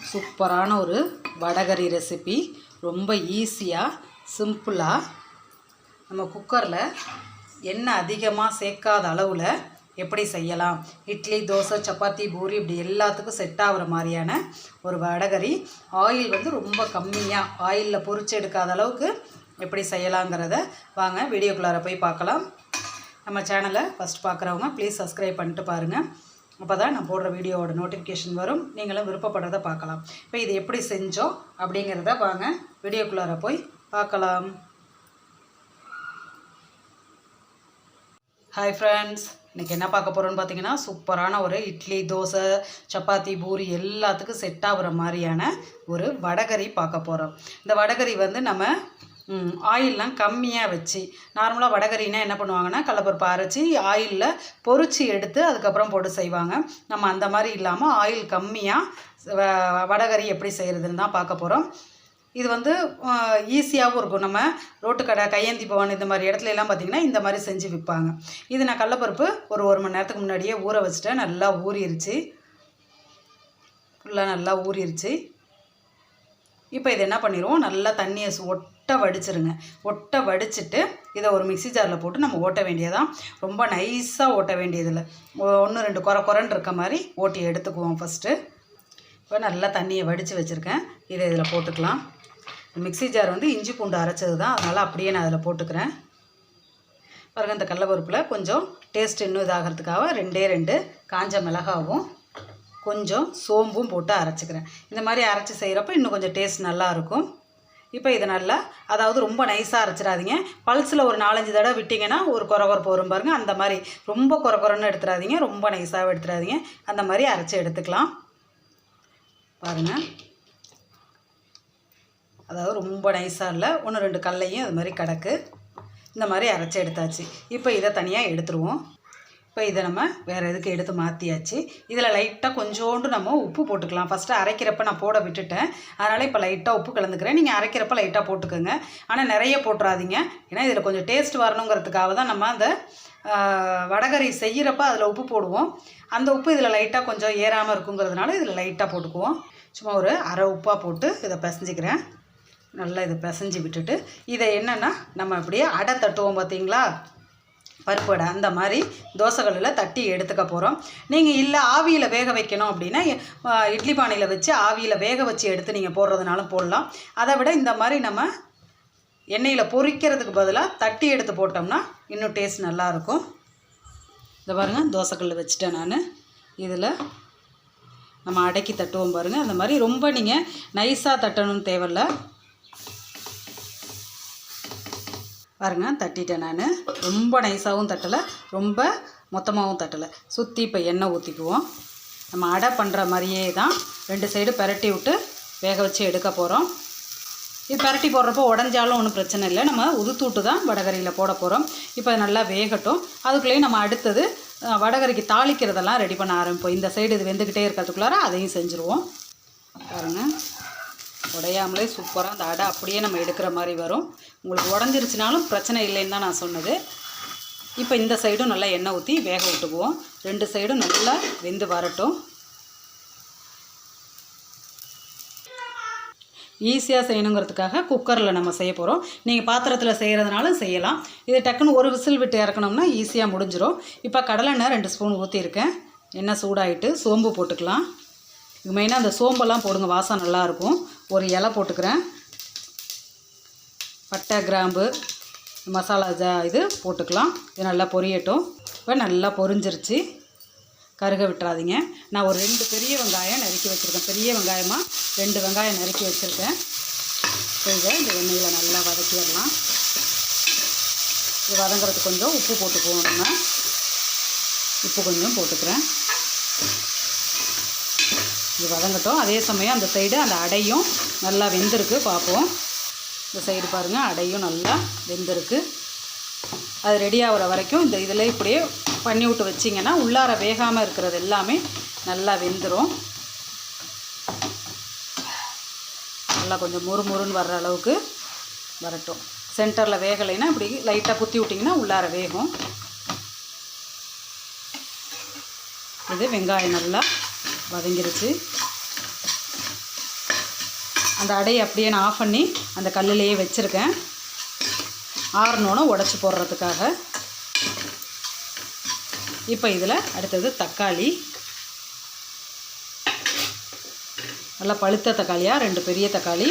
சூப்பரான ஒரு வடகரி ரெசிபி ரொம்ப ஈஸியாக சிம்பிளாக நம்ம குக்கரில் எண்ணெய் அதிகமாக சேர்க்காத அளவில் எப்படி செய்யலாம்? இட்லி தோசை சப்பாத்தி பூரி இப்படி எல்லாத்துக்கும் செட் ஆகுற மாதிரியான ஒரு வடகரி ஆயில் வந்து ரொம்ப கம்மியாக ஆயிலில் பொறிச்சு எடுக்காத அளவுக்கு எப்படி செய்யலாங்கிறத வாங்க வீடியோக்குள்ளார போய் பார்க்கலாம். நம்ம சேனலை ஃபஸ்ட் பார்க்குறவங்க ப்ளீஸ் சப்ஸ்கிரைப் பண்ணிட்டு பாருங்கள் அப்போ தான் நான் போடுற வீடியோவோட நோட்டிஃபிகேஷன் வரும். நீங்களும் விருப்பப்படுறத பார்க்கலாம். இப்போ இது எப்படி செஞ்சோம் அப்படிங்கிறத வாங்க வீடியோக்குள்ளார போய் பார்க்கலாம். ஹாய் ஃப்ரெண்ட்ஸ் இன்றைக்கி என்ன பார்க்க போகிறோன்னு பார்த்தீங்கன்னா சூப்பரான ஒரு இட்லி தோசை சப்பாத்தி பூரி எல்லாத்துக்கும் செட் ஆகுற மாதிரியான ஒரு வடகரி பார்க்க போகிறோம் இந்த வடகரி வந்து நம்ம ஆயிலெலாம் கம்மியாக வச்சு. நார்மலாக வடகரினா என்ன பண்ணுவாங்கன்னா கடலப்பருப்பு அரைச்சி ஆயிலில் பொரிச்சு எடுத்து அதுக்கப்புறம் போட்டு செய்வாங்க. நம்ம அந்த மாதிரி இல்லாமல் ஆயில் கம்மியாக வடகரி எப்படி செய்கிறதுன்னு தான் பார்க்க போகிறோம் இது வந்து ஈஸியாகவும் இருக்கும். நம்ம ரோட்டு கடை கையேந்தி பவன் இந்த மாதிரி இடத்துல எல்லாம் பார்த்திங்கன்னா இந்த மாதிரி செஞ்சு விற்பாங்க இது நான் கடலப்பருப்பு ஒரு ஒரு மணி நேரத்துக்கு முன்னாடியே ஊற வச்சுட்டேன். நல்லா ஊறிடுச்சு ஃபுல்லாக நல்லா ஊறிடுச்சு இப்போ இது என்ன பண்ணிடுவோம் நல்லா தண்ணியை ஒட் ஒட்ட வடிச்சிருங்க. ஒட்ட வடிச்சிட்டு இதை ஒரு மிக்ஸி ஜாரில் போட்டு நம்ம ஓட்ட வேண்டியதான் ரொம்ப நைஸாக ஓட்ட வேண்டியதில்லை. ஒன்று ரெண்டு குறை குறைன்னு இருக்க மாதிரி ஓட்டி எடுத்துக்குவோம் ஃபஸ்ட்டு இப்போ நல்லா தண்ணியை வடித்து வச்சுருக்கேன். இதை இதில் போட்டுக்கலாம். மிக்ஸி ஜார் வந்து இஞ்சி பூண்டு அரைச்சது தான் அதனால் அப்படியே நான் அதில் போட்டுக்கிறேன். பாருங்க இந்த கடலப்பருப்பில் கொஞ்சம் டேஸ்ட் இன்னும் இதாகிறதுக்காக ரெண்டே ரெண்டு காஞ்ச மிளகாவும் கொஞ்சம் சோம்பும் போட்டு அரைச்சிக்கிறேன். இந்த மாதிரி அரைச்சி செய்கிறப்ப இன்னும் கொஞ்சம் டேஸ்ட் நல்லாயிருக்கும் இப்போ இதை நல்லா அதாவது ரொம்ப நைஸாக அரைச்சிடாதீங்க. பல்ஸில் ஒரு நாலஞ்சு தடவை விட்டிங்கன்னா ஒரு குறகுறப்பு வரும் பாருங்கள் அந்த மாதிரி ரொம்ப குறை எடுத்துடாதீங்க. ரொம்ப நைஸாகவும் எடுத்துடாதீங்க. அந்த மாதிரி அரைச்சி எடுத்துக்கலாம். பாருங்கள் அதாவது ரொம்ப நைஸாக இல்லை. ஒன்று ரெண்டு கல்லையும் அது மாதிரி கிடக்கு. இந்த மாதிரி அரைச்சி எடுத்தாச்சு. இப்போ இதை தனியாக எடுத்துருவோம். இப்போ இதை நம்ம வேறு எதுக்கு எடுத்து மாற்றியாச்சு இதில் லைட்டாக கொஞ்சோண்டு நம்ம உப்பு போட்டுக்கலாம். ஃபஸ்ட்டு அரைக்கிறப்ப நான் போட விட்டுட்டேன். அதனால் இப்போ லைட்டாக உப்பு கலந்துக்கிறேன். நீங்கள் அரைக்கிறப்ப லைட்டாக போட்டுக்கோங்க. ஆனால் நிறைய போட்டுறாதீங்க. ஏன்னா இதில் கொஞ்சம் டேஸ்ட் வரணுங்கிறதுக்காக தான் நம்ம அந்த ஆஹ், வடகரி செய்கிறப்ப அதில் உப்பு போடுவோம். அந்த உப்பு இதில் லைட்டாக கொஞ்சம் ஏறாமல் இருக்குங்கிறதுனால இதில் லைட்டாக போட்டுக்குவோம். சும்மா ஒரு அரை உப்பாக போட்டு இதை பிசைஞ்சிக்கிறேன். நல்லா இதை பிசைஞ்சு விட்டுட்டு இதை என்னென்னா நம்ம அப்படியே அடை தட்டுவோம் பார்த்தீங்களா பருப்பு வடை அந்த மாதிரி தோசைகளில் தட்டி எடுத்துக்க போகிறோம். நீங்கள் இல்லை ஆவியில் வேக வைக்கணும் அப்படின்னா இட்லி பானையில் வச்சு ஆவியில் வேக வச்சு எடுத்து நீங்கள் போடுறதுனாலும் போடலாம். அதை விட இந்த மாதிரி நம்ம எண்ணெயில் பொரிக்கிறதுக்கு பதிலாக தட்டி எடுத்து போட்டோம்னா இன்னும் டேஸ்ட் நல்லாயிருக்கும். இதை பாருங்கள் தோசைக்கல் வச்சுட்டேன் நான். இதில் நம்ம அடக்கி தட்டுவோம் பாருங்கள் அந்த மாதிரி ரொம்ப நீங்கள் நைஸாக தட்டணும்னு தேவையில்லை. பாருங்க தட்டிட்டேன் நான். ரொம்ப நைஸாகவும் தட்டலை ரொம்ப மொத்தமாகவும் தட்டலை. சுற்றி இப்போ எண்ணெய் ஊற்றிக்குவோம் நம்ம அடை பண்ணுற மாதிரியே தான் ரெண்டு சைடு பரட்டி விட்டு வேக வச்சு எடுக்க போகிறோம் இது பரட்டி போடுறப்போ உடஞ்சாலும் ஒன்றும் பிரச்சனை இல்லை. நம்ம உதுத்து விட்டு தான் வடகரியில் போட போகிறோம் இப்போ அது நல்லா வேகட்டும். அதுக்குள்ளேயும் நம்ம அடுத்தது வடகரிக்கு தாளிக்கிறதெல்லாம் ரெடி பண்ண ஆரம்பிப்போம். இந்த சைடு இது வெந்துக்கிட்டே இருக்கிறதுக்குள்ளார அதையும் செஞ்சுருவோம். பாருங்கள் உடையாமலே சூப்பராக அந்த அடை அப்படியே நம்ம எடுக்கிற மாதிரி வரும். உங்களுக்கு உடஞ்சிருச்சுனாலும் பிரச்சனை இல்லைன்னு தான் நான் சொன்னது. இப்போ இந்த சைடும் நல்லா எண்ணெய் ஊற்றி வேக விட்டுக்குவோம். ரெண்டு சைடும் நல்லா வெந்து வரட்டும். ஈஸியாக செய்யணுங்கிறதுக்காக குக்கரில் நம்ம செய்ய போகிறோம் நீங்கள் பாத்திரத்தில் செய்கிறதுனாலும் செய்யலாம். இது டக்குன்னு ஒரு விசில் விட்டு இறக்கணும்னா ஈஸியாக முடிஞ்சிடும் இப்போ கடலெண்ணெய் ரெண்டு ஸ்பூன் ஊற்றிருக்கேன் எண்ணெய் சூடாயிட்டு சோம்பு போட்டுக்கலாம். இது மெயினாக அந்த சோம்பெல்லாம் போடுங்க வாசம் நல்லாயிருக்கும் ஒரு இலை போட்டுக்கிறேன். பட்டை கிராம்பு மசாலா ஜா இது போட்டுக்கலாம். இது நல்லா பொரியட்டும். இப்போ நல்லா பொரிஞ்சிருச்சு. கருக விட்டுறாதீங்க. நான் ஒரு ரெண்டு பெரிய வெங்காயம் நறுக்கி வச்சுருக்கேன். பெரிய வெங்காயமாக ரெண்டு வெங்காயம் நறுக்கி வச்சுருக்கேன். இப்போ இதை இந்த எண்ணெயில் நல்லா வதக்கிடலாம். இது வதங்கிறதுக்கு கொஞ்சம் உப்பு போட்டுக்குவோம் நம்ம. உப்பு கொஞ்சம் போட்டுக்கிறேன். இது வதங்கட்டும். அதே சமயம் அந்த சைடு அந்த அடையும் நல்லா வெந்திருக்கு. பார்ப்போம். இந்த சைடு பாருங்கள் அடையும் நல்லா வெந்திருக்கு. அது ரெடி ஆகிற வரைக்கும் இந்த இதில் இப்படியே பண்ணி விட்டு வச்சிங்கன்னா உள்ளார வேகாமல் இருக்கிறது எல்லாமே நல்லா வெந்துடும் நல்லா கொஞ்சம் முறுமுறுன்னு வர்ற அளவுக்கு வரட்டும். சென்டரில் வேகலைன்னா இப்படி லைட்டாக குத்தி விட்டிங்கன்னா உள்ளார வேகும். இது வெங்காயம் நல்லா வதங்கிருச்சு. அந்த அடையை அப்படியே நான் ஆஃப் பண்ணி அந்த கல்லுலேயே வச்சுருக்கேன். ஆறுனோன்னு உடச்சி போடுறதுக்காக. இப்போ இதில் அடுத்தது தக்காளி. நல்லா பழுத்த தக்காளியாக ரெண்டு பெரிய தக்காளி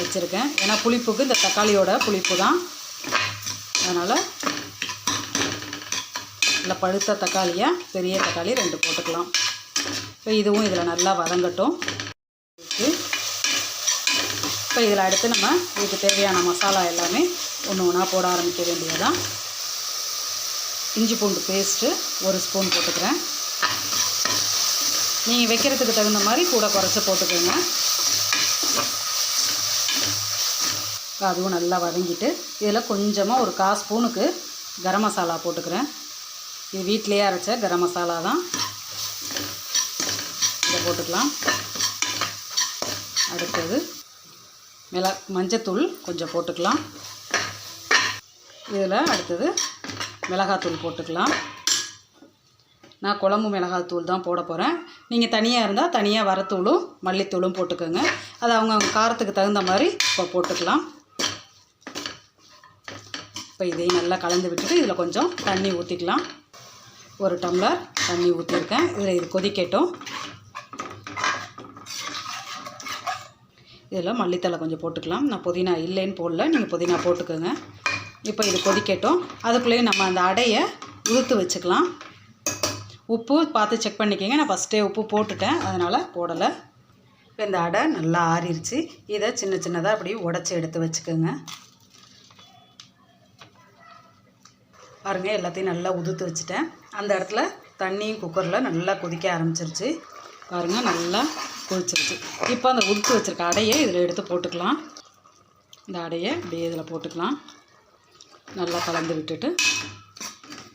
வச்சுருக்கேன். ஏன்னா புளிப்புக்கு இந்த தக்காளியோட புளிப்பு தான். அதனால் இல்லை பழுத்த தக்காளியாக பெரிய தக்காளி ரெண்டு போட்டுக்கலாம். இப்போ இதுவும் இதில் நல்லா வதங்கட்டும். இப்போ இதில் அடுத்து நம்ம இதுக்கு தேவையான மசாலா எல்லாமே ஒன்று ஒன்றா போட ஆரம்பிக்க வேண்டியதுதான் இஞ்சி பூண்டு பேஸ்ட்டு ஒரு ஸ்பூன் போட்டுக்கிறேன். நீங்கள் வைக்கிறதுக்கு தகுந்த மாதிரி கூட குறைச்சி போட்டுக்கோங்க. அதுவும் நல்லா வதங்கிட்டு இதில் கொஞ்சமாக ஒரு கால் ஸ்பூனுக்கு கரம் மசாலா போட்டுக்கிறேன். இது வீட்டிலேயே அரைச்ச கரம் மசாலா தான். இதை போட்டுக்கலாம். அடுத்தது மிள மஞ்சத்தூள் கொஞ்சம் போட்டுக்கலாம். இதில் அடுத்தது மிளகாத்தூள் போட்டுக்கலாம். நான் குழம்பு மிளகாத்தூள் தான் போட போகிறேன் நீங்கள் தனியாக இருந்தால் தனியாக வரத்தூளும் மல்லித்தூளும் போட்டுக்கோங்க. அது அவங்க காரத்துக்கு தகுந்த மாதிரி இப்போ போட்டுக்கலாம். இப்போ இதையும் நல்லா கலந்து விட்டுட்டு இதில் கொஞ்சம் தண்ணி ஊற்றிக்கலாம் ஒரு டம்ளர் தண்ணி ஊற்றிருக்கேன் இதில் இது கொதிக்கட்டும். இதில் மல்லித்தலை கொஞ்சம் போட்டுக்கலாம். நான் புதினா இல்லைன்னு போடல. நீங்கள் புதினா போட்டுக்கோங்க. இப்போ இது கொதிக்கட்டும். அதுக்குள்ளேயே நம்ம அந்த அடையை உதுத்து வச்சுக்கலாம். உப்பு பார்த்து செக் பண்ணிக்கோங்க. நான் ஃபஸ்ட்டே உப்பு போட்டுட்டேன். அதனால் போடலை. இப்போ இந்த அடை நல்லா ஆறிடுச்சு இதை சின்ன சின்னதாக அப்படியே உடச்சி எடுத்து வச்சுக்கோங்க. பாருங்கள் எல்லாத்தையும் நல்லா உதுத்து வச்சுட்டேன். அந்த இடத்துல தண்ணியும் குக்கரில் நல்லா கொதிக்க ஆரம்பிச்சிருச்சு. பாருங்கள் நல்லா கொதிச்சிருச்சு. இப்போ அந்த உதுத்து வச்சுருக்க அடையை இதில் எடுத்து போட்டுக்கலாம். இந்த அடையை அப்படியே இதில் போட்டுக்கலாம். நல்லா கலந்து விட்டுட்டு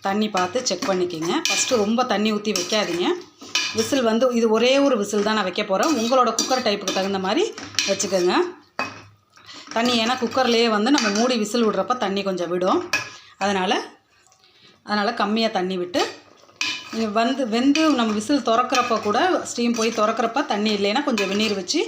தண்ணி பார்த்து செக் பண்ணிக்கிங்க. ஃபஸ்ட்டு ரொம்ப தண்ணி ஊற்றி வைக்காதீங்க. விசில் வந்து இது ஒரே ஒரு விசில் தான் நான் வைக்க போகிறேன் உங்களோட குக்கர் டைப்புக்கு தகுந்த மாதிரி வச்சுக்கோங்க. தண்ணி ஏன்னா குக்கர்லேயே வந்து நம்ம மூடி விசில் விடுறப்ப தண்ணி கொஞ்சம் விடும். அதனால் அதனால் கம்மியாக தண்ணி விட்டு நீங்கள் வந்து வெந்து நம்ம விசில் திறக்கிறப்ப கூட ஸ்டீம் போய் திறக்கிறப்ப தண்ணி இல்லைன்னா கொஞ்சம் வெந்நீர் வச்சு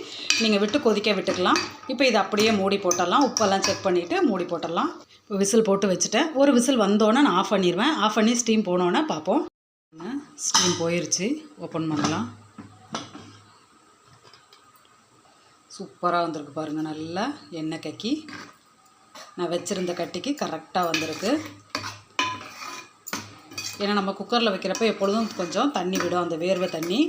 நீங்கள் விட்டு கொதிக்க விட்டுக்கலாம். இப்போ இதை அப்படியே மூடி போட்டுடலாம். உப்பெல்லாம் செக் பண்ணிவிட்டு மூடி போட்டுடலாம். இப்போ விசில் போட்டு வச்சுட்டேன். ஒரு விசில் வந்தோன்னே நான் ஆஃப் பண்ணிடுவேன். ஆஃப் பண்ணி ஸ்டீம் போனோன்னே பார்ப்போம். ஸ்டீம் போயிடுச்சு ஓப்பன் பண்ணலாம். சூப்பராக வந்திருக்கு பாருங்கள் நல்லா எண்ணெய் கக்கி. நான் வச்சுருந்த கட்டிக்கு கரெக்டாக வந்திருக்கு. ஏன்னா நம்ம குக்கரில் வைக்கிறப்ப எப்பொழுதும் கொஞ்சம் தண்ணி விடும் அந்த வேர்வை தண்ணி.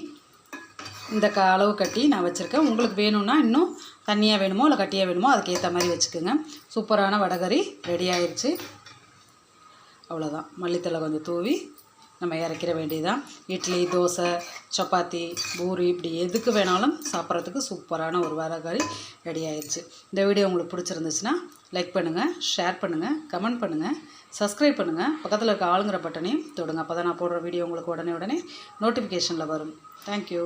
இந்த க அளவு கட்டி நான் வச்சுருக்கேன். உங்களுக்கு வேணும்னா இன்னும் தண்ணியாக வேணுமோ இல்லை கட்டியாக வேணுமோ அதுக்கேற்ற மாதிரி வச்சுக்கோங்க. சூப்பரான வடகறி ரெடி ஆயிடுச்சு அவ்வளோதான் மல்லித்தலை கொஞ்சம் தூவி நம்ம இறக்கிற வேண்டியதுதான். இட்லி தோசை சப்பாத்தி பூரி இப்படி எதுக்கு வேணாலும் சாப்பிட்றதுக்கு சூப்பரான ஒரு வரகறி ரெடி ஆயிடுச்சு இந்த வீடியோ உங்களுக்கு பிடிச்சிருந்துச்சுன்னா லைக் பண்ணுங்கள் ஷேர் பண்ணுங்கள் கமெண்ட் பண்ணுங்கள் சப்ஸ்கிரைப் பண்ணுங்கள் பக்கத்தில் இருக்க ஆளுங்கிற பட்டனையும் தொடுங்க. அப்போ தான் நான் போடுற வீடியோ உங்களுக்கு உடனே உடனே நோட்டிஃபிகேஷனில் வரும். தேங்க்யூ